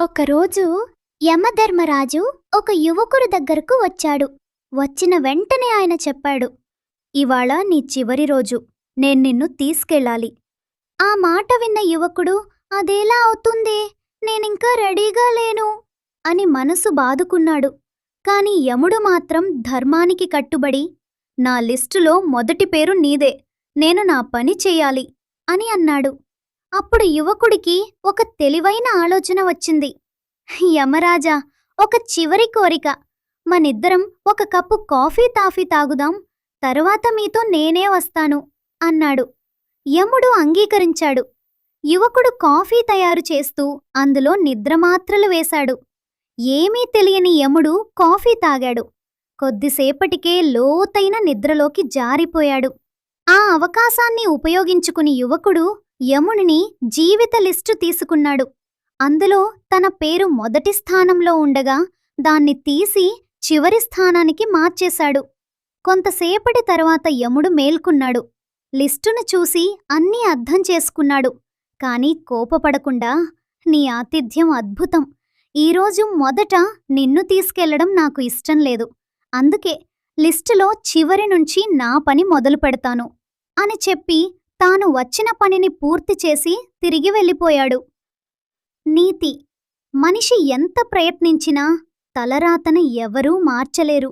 ఒకరోజు యమధర్మరాజు ఒక యువకుడి దగ్గరకు వచ్చాడు. వచ్చిన వెంటనే ఆయన చెప్పాడు ఇవాళ నీ చివరి రోజు నేను నిన్ను తీసుకెళ్ళాలి. ఆ మాట విన్న యువకుడు అదేలా అవుతుంది? నేనింకా రెడీగా లేను అని మనసు బాదుకున్నాడు. కాని యముడు మాత్రం ధర్మానికి కట్టుబడి నా లిస్టులో మొదటి పేరు నీదే నేను నా పని చెయ్యాలి అని అన్నాడు. అప్పుడు యువకుడికి ఒక తెలివైన ఆలోచన వచ్చింది. యమరాజా ఒక చివరి కోరిక. మనిద్దరం ఒక కప్పు కాఫీ తాఫీ తాగుదాం తరువాత మీతో నేనే వస్తాను అన్నాడు. యముడు అంగీకరించాడు. యువకుడు కాఫీ తయారు చేస్తూ అందులో నిద్రమాత్రలు వేశాడు. ఏమీ తెలియని యముడు కాఫీ తాగాడు. కొద్దిసేపటికే లోతైన నిద్రలోకి జారిపోయాడు. ఆ అవకాశాన్ని ఉపయోగించుకుని యువకుడు యమునిని జీవిత లిస్టు తీసుకున్నాడు. అందులో తన పేరు మొదటి స్థానంలో ఉండగా దాన్ని తీసి చివరి స్థానానికి మార్చేశాడు. కొంతసేపటి తర్వాత యముడు మేల్కున్నాడు. లిస్టును చూసి అన్నీ అర్థం చేసుకున్నాడు. కాని కోపపడకుండా నీ ఆతిథ్యం అద్భుతం. ఈరోజు మొదట నిన్ను తీసుకెళ్ళడం నాకు ఇష్టం లేదు. అందుకే లిస్టులో చివరి నుంచి నా పని మొదలు పెడతాను అని చెప్పి తాను వచ్చిన పనిని పూర్తి చేసి తిరిగి వెళ్ళిపోయాడు. నీతి మనిషి ఎంత ప్రయత్నించినా తలరాతను ఎవరూ మార్చలేరు.